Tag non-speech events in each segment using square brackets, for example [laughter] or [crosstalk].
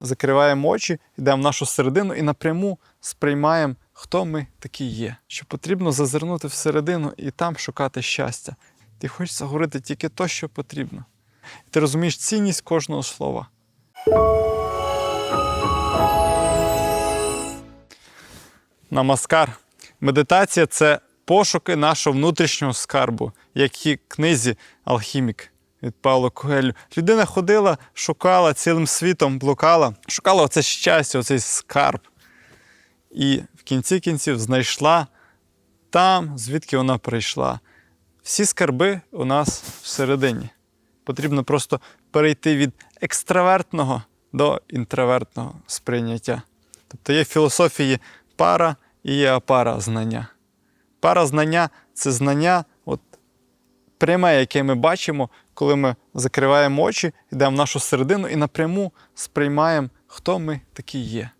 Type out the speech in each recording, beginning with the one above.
закриваємо очі, йдемо в нашу середину і напряму сприймаємо, хто ми такі є. Що потрібно зазирнути всередину і там шукати щастя. Ти хочеться говорити тільки то, що потрібно. І ти розумієш цінність кожного слова. Намаскар. Медитація це пошуки нашого внутрішнього скарбу, як і книзі Алхімік від Павла Коелю. Людина ходила, шукала цілим світом, блукала, шукала оце щастя, оцей скарб. І в кінці кінців знайшла там, звідки вона прийшла. Всі скарби у нас всередині. Потрібно просто перейти від екстравертного до інтровертного сприйняття. Тобто є філософії пара і є апара знання. Пара знання це знання, пряме, яке ми бачимо, коли ми закриваємо очі, йдемо в нашу середину і напряму сприймаємо, хто ми такі є.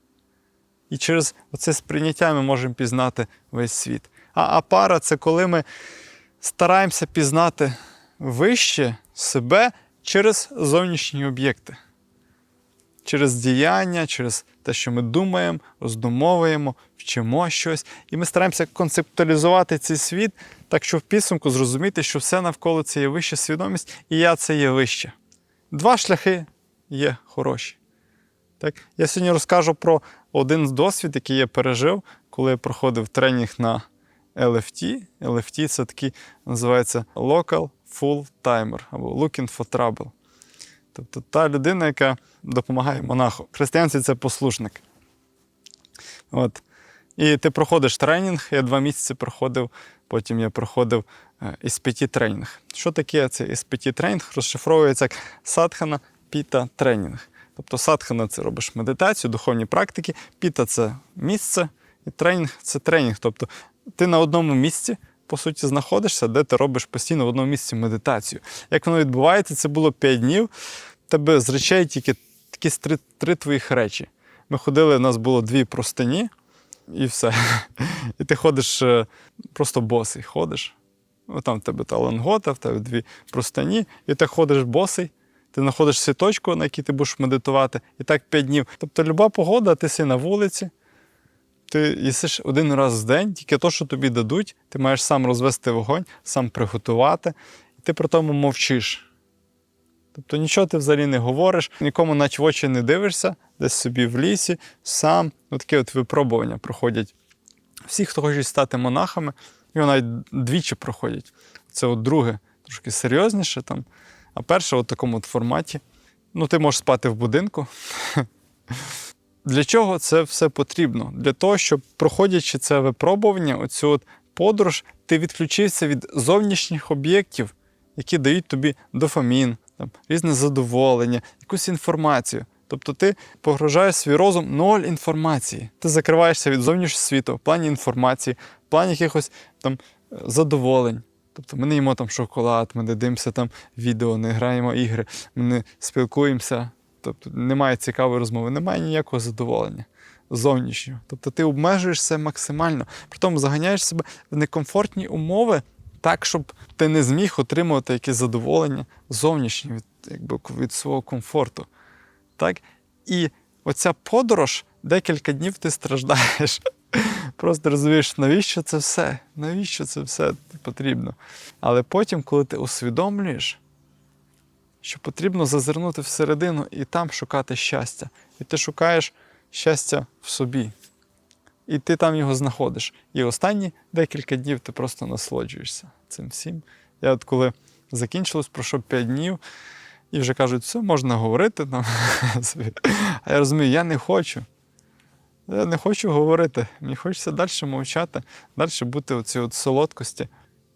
І через це сприйняття ми можемо пізнати весь світ. А апара це коли ми стараємося пізнати вище себе через зовнішні об'єкти. Через діяння, через те, що ми думаємо, роздумовуємо, вчимо щось. І ми стараємося концептуалізувати цей світ, так що в підсумку зрозуміти, що все навколо це є вища свідомість, і я це є вище. Два шляхи є хороші. Так? Я сьогодні розкажу про один з досвід, який я пережив, коли я проходив тренінг на LFT. LFT це такий називається Local Full Timer або Looking for Trouble. Тобто та людина, яка допомагає монаху. В християнстві це послушник. От. І ти проходиш тренінг, я два місяці проходив, потім я проходив е, SPT тренінг. Що таке цей SPT тренінг? Розшифровується як садхана піта тренінг. Тобто садхана це робиш медитацію, духовні практики, піта це місце, і тренінг це тренінг. Тобто ти на одному місці, по суті, знаходишся, де ти робиш постійно в одному місці медитацію. Як воно відбувається, це було 5 днів. Тебе з речей тільки такі три, три твоїх речі. Ми ходили, у нас було дві простині, і все. [laughs] І ти ходиш е, просто босий, ходиш. Там в тебе талангота, в тебе дві простині, і ти ходиш босий. Ти знаходиш свій точку, на якій ти будеш медитувати, і так 5 днів. Тобто, люба погода, ти си на вулиці, ти їсиш один раз в день, тільки то, що тобі дадуть, ти маєш сам розвести вогонь, сам приготувати, і ти при тому мовчиш. Тобто нічого ти взагалі не говориш, нікому навіть в очі не дивишся, десь собі в лісі, сам. Ну, таке от випробування проходять. Всі, хто хочуть стати монахами, його навіть двічі проходять. Це от друге, трошки серйозніше там. А перше, от такому от форматі. Ну, ти можеш спати в будинку. [laughs] Для чого це все потрібно? Для того, щоб, проходячи це випробування, оцю от подорож, ти відключився від зовнішніх об'єктів, які дають тобі дофамін, там, різне задоволення, якусь інформацію. Тобто ти погружаєш свій розум ноль інформації. Ти закриваєшся від зовнішнього світу в плані інформації, в плані якихось там задоволень. Тобто ми не їмо там шоколад, ми не дивимося там відео, не граємо ігри, ми не спілкуємося. Тобто немає цікавої розмови, немає ніякого задоволення зовнішнього. Тобто ти обмежуєшся максимально, при тому заганяєш себе в некомфортні умови так, щоб ти не зміг отримувати якесь задоволення зовнішнє від, якби, від свого комфорту. Так? І оця подорож, декілька днів ти страждаєш. [laughs] Просто розумієш, навіщо це все? Навіщо це все потрібно? Але потім, коли ти усвідомлюєш, що потрібно зазирнути всередину і там шукати щастя. І ти шукаєш щастя в собі. І ти там його знаходиш. І останні декілька днів ти просто насолоджуєшся цим всім. Я от коли закінчилось, пройшов 5 днів, і вже кажуть, все, можна говорити там. [laughs] А я розумію, я не хочу. Я не хочу говорити. Мені хочеться далі мовчати, далі бути у цій от солодкості.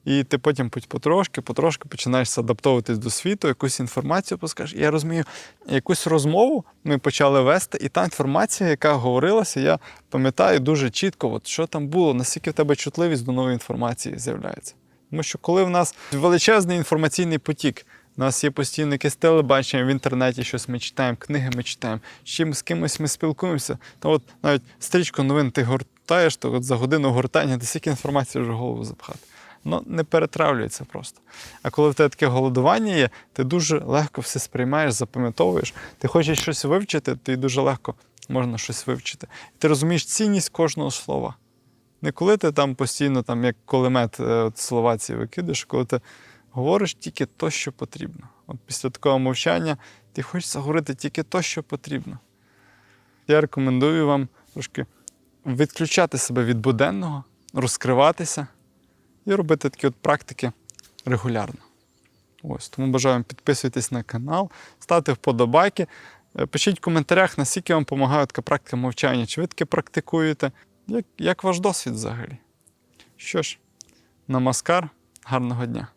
І ти потім потрошки, потрошки починаєш адаптовуватись до світу, якусь інформацію пускаєш. Я розумію, якусь розмову ми почали вести, і та інформація, яка говорилася, я пам'ятаю дуже чітко, от що там було, наскільки в тебе чутливість до нової інформації з'являється. Тому що коли в нас величезний інформаційний потік, у нас є постійно якесь телебачення в інтернеті, щось ми читаємо, книги ми читаємо, з чим з кимось ми спілкуємося, то от навіть стрічку новин ти гортаєш, то от за годину гортання ти стільки інформації вже в голову запхати. Воно не перетравлюється просто. А коли в тебе таке голодування є, ти дуже легко все сприймаєш, запам'ятовуєш. Ти хочеш щось вивчити, ти дуже легко можна щось вивчити. І ти розумієш цінність кожного слова. Не коли ти там постійно, там, як кулемет, е, от слова ці викидаєш, коли ти говориш тільки то, що потрібно. От після такого мовчання ти хочеш говорити тільки то, що потрібно. Я рекомендую вам трошки відключати себе від буденного, розкриватися і робити такі от практики регулярно. Ось, тому бажаю вам підписуйтесь на канал, ставте вподобайки. Е, Пишіть в коментарях, наскільки вам допомагає така практика мовчання, чи ви таке практикуєте, як, як ваш досвід взагалі. Що ж, намаскар, гарного дня!